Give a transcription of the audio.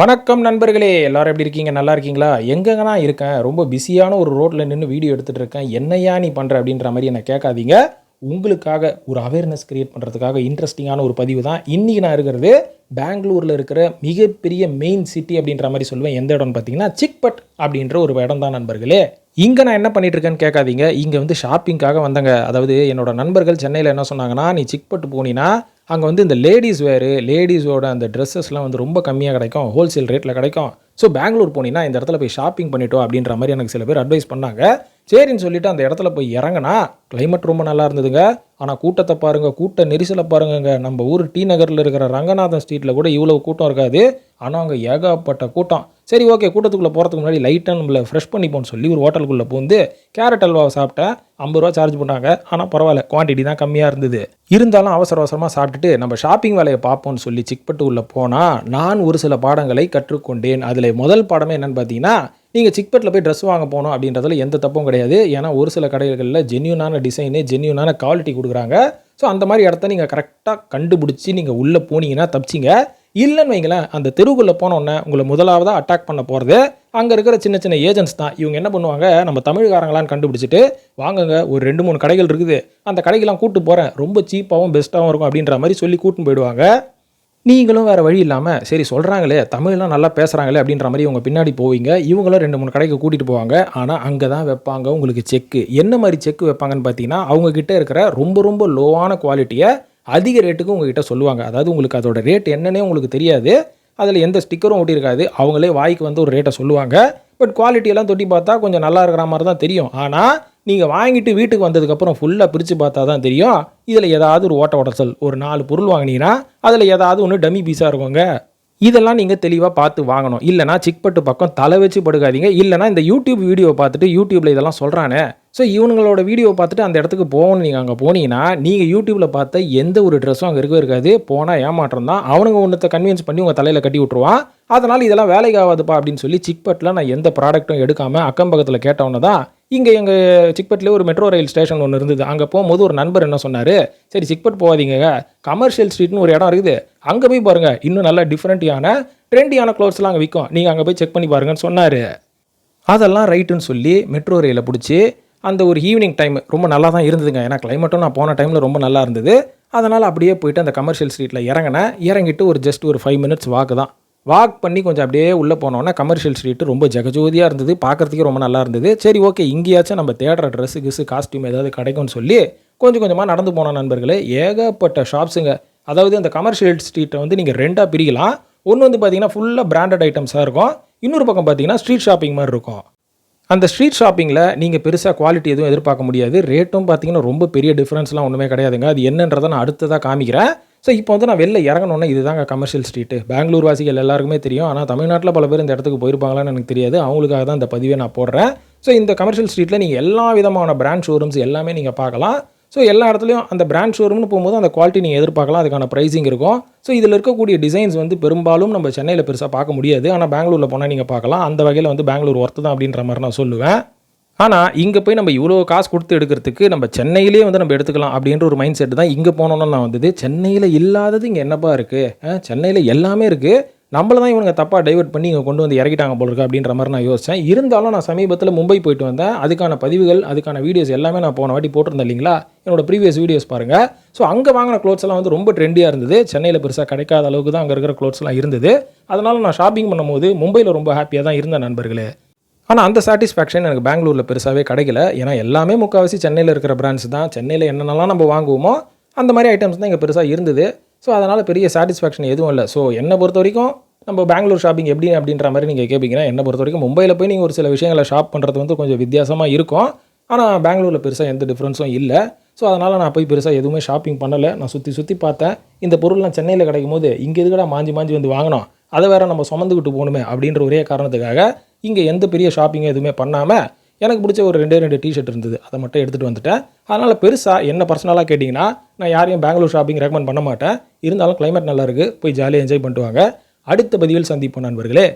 வணக்கம் நண்பர்களே எல்லாரும் எப்படி இருக்கீங்க? நல்லா இருக்கீங்களா? எங்கெங்கண்ணா இருக்கேன்? ரொம்ப பிஸியான ஒரு ரோட்டில் நின்று வீடியோ எடுத்துகிட்டு இருக்கேன். என்னையா நீ பண்ணுற அப்படின்ற மாதிரி என்னை கேட்காதீங்க. உங்களுக்காக ஒரு அவேர்னஸ் க்ரியேட் பண்ணுறதுக்காக இன்ட்ரெஸ்டிங்கான ஒரு பதிவு தான். இன்றைக்கி நான் இருக்கிறது பெங்களூரில் இருக்கிற மிகப்பெரிய மெயின் சிட்டி அப்படின்ற மாதிரி சொல்லுவேன். எந்த இடம்னு பார்த்தீங்கன்னா சிக்பட் அப்படின்ற ஒரு இடம் தான் நண்பர்களே. இங்கே நான் என்ன பண்ணிட்டு இருக்கேன்னு கேட்காதீங்க. இங்கே வந்து ஷாப்பிங்காக வந்தங்க. அதாவது என்னோட நண்பர்கள் சென்னையில் என்ன சொன்னாங்கன்னா நீ சிக்பட்டு போனீங்கன்னா அங்கே வந்து இந்த லேடிஸ் வேறு லேடிஸோட அந்த ட்ரெஸ்ஸஸ்லாம் வந்து ரொம்ப கம்மியாக கிடைக்கும் ஹோல்சேல் ரேட்டில் கிடைக்கும். ஸோ பெங்களூர் போனீங்கன்னா இந்த இடத்துல போய் ஷாப்பிங் பண்ணிட்டோம் அப்படின்ற மாதிரி எனக்கு சில பேர் அட்வைஸ் பண்ணாங்க. சரின்னு சொல்லிட்டு அந்த இடத்துல போய் இறங்கினா கிளைமேட் ரொம்ப நல்லா இருந்ததுங்க. ஆனால் கூட்டத்தை பாருங்கள் கூட்ட நெரிசலை பாருங்கங்க. நம்ம ஊர் டி நகரில் இருக்கிற ரங்கநாதன் ஸ்ட்ரீட்டில் கூட இவ்வளோ கூட்டம் இருக்காது. ஆனால் அங்கே ஏகப்பட்ட கூட்டம். சரி ஓகே கூட்டத்துக்குள்ளே போகிறதுக்கு முன்னாடி லைட்டாக நம்மளை ஃப்ரெஷ் பண்ணிப்போம்னு சொல்லி ஒரு ஹோட்டலுக்குள்ளே பூந்து கேரட் அல்வாவை சாப்பிட்டேன் ஐம்பது ரூபா சார்ஜ் பண்ணாங்க ஆனால் பரவாயில்ல குவான்டிட்டி தான் கம்மியாக இருந்தது. இருந்தாலும் அவசர அவசரமாக சாப்பிட்டுட்டு நம்ம ஷாப்பிங் வேலையை பார்ப்போம்னு சொல்லி சிக்பட்டு உள்ளே போனால் நான் ஒரு சில பாடங்களை கற்றுக்கொண்டேன். அதில் முதல் பாடமே என்னென்னு பார்த்தீங்கன்னா நீங்கள் சிக்பட்டில் போய் ட்ரெஸ் வாங்க போகணும் அப்படின்றதுல எந்த தப்பும் கிடையாது. ஏன்னா ஒரு சில கடைகளில் ஜென்யூனான டிசைனு ஜென்யூனான குவாலிட்டி கொடுக்குறாங்க. ஸோ அந்த மாதிரி இடத்த நீங்கள் கரெக்டாக கண்டுபிடிச்சி நீங்கள் உள்ளே போனீங்கன்னா தப்பிச்சிங்க. இல்லைன்னு வைங்களேன் அந்த தெருவுக்குள்ளே போனோடனே உங்களை முதலாவதாக அட்டாக் பண்ண போகிறது அங்கே இருக்கிற சின்ன சின்ன ஏஜென்ட்ஸ் தான். இவங்க என்ன பண்ணுவாங்க நம்ம தமிழ்காரங்களான்னு கண்டுபிடிச்சிட்டு வாங்குங்க ஒரு ரெண்டு மூணு கடைகள் இருக்குது. அந்த கடைக்கெல்லாம் கூட்டு போகிறேன் ரொம்ப சீப்பாகவும் பெஸ்ட்டாகவும் இருக்கும் அப்படின்ற மாதிரி சொல்லி கூட்டின்னு போயிடுவாங்க. நீங்களும் வேறு வழி இல்லாமல் சரி சொல்கிறாங்களே தமிழ்லாம் நல்லா பேசுகிறாங்களே அப்படின்ற மாதிரி இவங்க பின்னாடி போவீங்க. இவங்களும் ரெண்டு மூணு கடைக்கு கூட்டிகிட்டு போவாங்க. ஆனால் அங்கே தான் வைப்பாங்க உங்களுக்கு செக்கு என்ன மாதிரி செக்கு வைப்பாங்கன்னு பார்த்தீங்கன்னா அவங்கக்கிட்ட இருக்கிற ரொம்ப ரொம்ப லோவான குவாலிட்டியை அதிக ரேட்டுக்கு உங்ககிட்ட சொல்லுவாங்க. அதாவது உங்களுக்கு அதோட ரேட் என்னன்னே உங்களுக்கு தெரியாது. அதில் எந்த ஸ்டிக்கரும் ஒட்டியிருக்காது. அவங்களே வாய்க்கு வந்து ஒரு ரேட்டை சொல்லுவாங்க. பட் குவாலிட்டியெல்லாம் தொட்டி பார்த்தா கொஞ்சம் நல்லா இருக்கிற மாதிரி தான் தெரியும். ஆனால் நீங்கள் வாங்கிட்டு வீட்டுக்கு வந்ததுக்கப்புறம் ஃபுல்லாக பிரித்து பார்த்தா தான் தெரியும். இதில் ஏதாவது ஒரு ஓட்ட உடச்சல் ஒரு நாலு பொருள் வாங்கினீங்கன்னா அதில் ஏதாவது ஒன்று டம்மி பீஸாக இருக்குங்க. இதெல்லாம் நீங்கள் தெளிவாக பார்த்து வாங்கணும். இல்லைனா சிக்பட்டு பக்கம் தலை வச்சு படுக்காதீங்க. இல்லைனா இந்த யூடியூப் வீடியோ பார்த்துட்டு யூடியூப்பில் இதெல்லாம் சொல்கிறானே ஸோ இவங்களோட வீடியோ பார்த்துட்டு அந்த இடத்துக்கு போகணும் நீங்கள் அங்கே போனீங்கன்னா நீங்கள் யூடியூப்பில் பார்த்த எந்த ஒரு ட்ரெஸ்ஸும் அங்கே இருக்கவே இருக்காது. போனால் ஏமாற்றம் தான். அவனுங்க ஒன்றத்தை கன்வின்ஸ் பண்ணி உங்கள் தலையில் கட்டி விட்ருவான் அதனால் இதெல்லாம் வேலைக்கு ஆகாதுப்பா அப்படின்னு சொல்லி சிக்பட்டில் நான் எந்த ப்ராடக்ட்டும் எடுக்காமல் அக்கம் பக்கத்தில் கேட்டவொன்னே தான். இங்கே எங்கள் சிக்பட்லேயே ஒரு மெட்ரோ ரயில் ஸ்டேஷன் ஒன்று இருந்தது. அங்கே போகும்போது ஒரு நண்பர் என்ன சொன்னார்? சரி சிக்பட் போகாதீங்க. கமர்ஷியல் ஸ்ட்ரீட்னு ஒரு இடம் இருக்குது. அங்கே போய் பாருங்கள் இன்னும் நல்லா டிஃப்ரெண்ட்டியான ட்ரெண்டியான க்ளோத்ஸ்லாம் அங்கே விற்கும் நீங்கள் அங்கே போய் செக் பண்ணி பாருங்கன்னு சொன்னார். அதெல்லாம் ரைட்டுன்னு சொல்லி மெட்ரோ ரயிலை பிடிச்சி அந்த ஒரு ஈவினிங் டைம் ரொம்ப நல்லா தான் இருந்ததுங்க. ஏன்னா கிளைமேட்டும் நான் போன டைமில் ரொம்ப நல்லா இருந்தது. அதனால் அப்படியே போயிட்டு அந்த கமர்ஷியல் ஸ்ட்ரீட்டில் இறங்கினேன். இறங்கிட்டு ஒரு ஜஸ்ட் ஒரு ஃபைவ் மினிட்ஸ் வாக்கு தான். வாக் பண்ணி கொஞ்சம் அப்படியே உள்ளே போனோன்னா கமர்ஷியல் ஸ்ட்ரீட்டு ரொம்ப ஜெகஜோதியாக இருந்தது. பார்க்குறதுக்கே ரொம்ப நல்லா இருந்தது. சரி ஓகே இங்கேயாச்சும் நம்ம தேடுற ட்ரெஸ்ஸு கிஸ்ஸு காஸ்டியூம் ஏதாவது கிடைக்கும்னு சொல்லி கொஞ்சம் கொஞ்சமாக நடந்து போன நண்பர்களே. ஏகப்பட்ட ஷாப்ஸுங்க அதாவது அந்த கமர்ஷியல் ஸ்ட்ரீட்டை வந்து நீங்கள் ரெண்டாக பிரிக்கலாம். ஒன்று வந்து பார்த்தீங்கன்னா ஃபுல்லாக பிராண்டட் ஐட்டம்ஸாக இருக்கும். இன்னொரு பக்கம் பார்த்தீங்கன்னா ஸ்ட்ரீட் ஷாப்பிங் மாதிரி இருக்கும். அந்த ஸ்ட்ரீட் ஷாப்பிங்கில் நீங்கள் பெருசாக குவாலிட்டி எதுவும் எதிர்பார்க்க முடியாது. ரேட்டும் பார்த்தீங்கன்னா ரொம்ப பெரிய டிஃப்ரென்ஸ்லாம் ஒன்றுமே கிடையாதுங்க. அது என்னன்றதை நான் அடுத்ததாக காமிக்கிறேன். ஸோ இப்போ வந்து நான் வெளில இறங்கணுன்னா இதுதாங்க கமர்ஷியல் ஸ்ட்ரீட்டு பெங்களூர் வாசிகள் எல்லாருக்குமே தெரியும். ஆனால் தமிழ்நாட்டில் பல பேர் இந்த இடத்துக்கு போயிருப்பாங்களான்னு எனக்கு தெரியாது. அவங்களுக்காக தான் இந்த பதிவை நான் போடுறேன். ஸோ இந்த கமர்ஷியல் ஸ்ட்ரீட்டில் நீங்கள் எல்லா விதமான பிராண்ட் ஷோரூம்ஸ் எல்லாமே நீங்கள் பார்க்கலாம். ஸோ எல்லா இடத்துலையும் அந்த பிராண்ட் ஷோரூம்னு போகும்போது அந்த குவாலிட்டி நீங்கள் எதிர்பார்க்கலாம் அதுக்கான ப்ரைஸிங் இருக்கும். ஸோ இதில் இருக்கக்கூடிய டிசைன்ஸ் வந்து பெரும்பாலும் நம்ம சென்னையில் பெருசாக பார்க்க முடியாது. ஆனால் பெங்களூரில் போனால் நீங்கள் பார்க்கலாம். அந்த வகையில் வந்து பெங்களூர் ஒர்த்து தான் அப்படின்ற மாதிரி நான் சொல்லுவேன். ஆனால் இங்கே போய் நம்ம இவ்வளோ காசு கொடுத்து எடுக்கிறதுக்கு நம்ம சென்னையிலே வந்து நம்ம எடுத்துக்கலாம் அப்படின்ற ஒரு மைண்ட் செட் தான் இங்கே போனோன்னு நான் வந்தது. சென்னையில் இல்லாதது இங்கே என்னப்பா இருக்குது சென்னையில் எல்லாமே இருக்குது நம்மள தான் இவனுங்க தப்பாக டைவெர்ட் பண்ணி இங்கே கொண்டு வந்து இறக்கிட்டாங்க போல இருக்கு அப்படின்ற மாதிரி நான் யோசித்தேன் இருந்தாலும் நான் சமீபத்தில் மும்பை போயிட்டு வந்தேன். அதுக்கான பதிவுகள் அதுக்கான வீடியோஸ் எல்லாமே நான் போன வாட்டி போட்டிருந்தேன் இல்லைங்களா? என்னோட ப்ரீவியஸ் வீடியோஸ் பாருங்கள் ஸோ அங்கே வாங்கின க்ளோத்ஸ் எல்லாம் வந்து ரொம்ப ட்ரெண்டியாக இருந்தது. சென்னையில் பெருசாக கிடைக்காத அளவுக்கு தான் அங்கே இருக்கிற க்ளோத்ஸ்லாம் இருந்தது. அதனால் நான் ஷாப்பிங் பண்ணும்போது மும்பையில் ரொம்ப ஹாப்பியாக தான் இருந்தேன் நண்பர்களே. ஆனால் அந்த சாட்டிஸ்ஃபேக்ஷன் எனக்கு பெங்களூரில் பெருசாகவே கிடைக்கல. ஏன்னா எல்லாமே முக்கால்வாசி சென்னையில் இருக்கிற பிராண்ட்ஸ் தான். சென்னையில் என்னென்னலாம் நம்ம வாங்குவோமோ அந்த மாதிரி ஐட்டம்ஸ் தான் இங்கே பெருசாக இருந்தது. ஸோ அதனால் பெரிய சாட்டிஸ்ஃபேக்ஷன் எதுவும் இல்லை. ஸோ என்னை பொறுத்த வரைக்கும் நம்ம பெங்களூர் ஷாப்பிங் எப்படி அப்படின்ற மாதிரி நீங்கள் கேட்பீங்கன்னா என்னை பொறுத்த வரைக்கும் மும்பையில் போய் நீங்கள் ஒரு சில விஷயங்களை ஷாப் பண்ணுறது வந்து கொஞ்சம் வித்தியாசமாக இருக்கும். ஆனால் பெங்களூரில் பெருசாக எந்த டிஃப்ரென்ஸும் இல்லை. ஸோ அதனால் நான் போய் பெருசாக எதுவுமே ஷாப்பிங் பண்ணலை. நான் சுற்றி சுற்றி பார்த்தேன். இந்த பொருள்லாம் சென்னையில் கிடைக்கும் போது இங்கே எதுக்கடா மாஞ்சி மாஞ்சி வந்து வாங்கினோம்? அதை வேறு நம்ம சுமந்துக்கிட்டு போகணுமே அப்படின்ற ஒரே காரணத்துக்காக இங்கே எந்த பெரிய ஷாப்பிங்கும் எதுவுமே பண்ணாமல் எனக்கு பிடிச்ச ஒரு ரெண்டே ரெண்டு டிஷர்ட் இருந்தது. அதை மட்டும் எடுத்துகிட்டு வந்துட்டேன். அதனால் பெருசாக என்ன பர்சனலாக கேட்டிங்கன்னா நான் யாரையும் பெங்களூர் ஷாப்பிங் ரெக்கமெண்ட் பண்ண மாட்டேன். இருந்தாலும் கிளைமேட் நல்லா இருக்குது போய் ஜாலியாக என்ஜாய் பண்ணிட்டு வாங்க. அடுத்த பதிவில் சந்திப்போம் நண்பர்களே.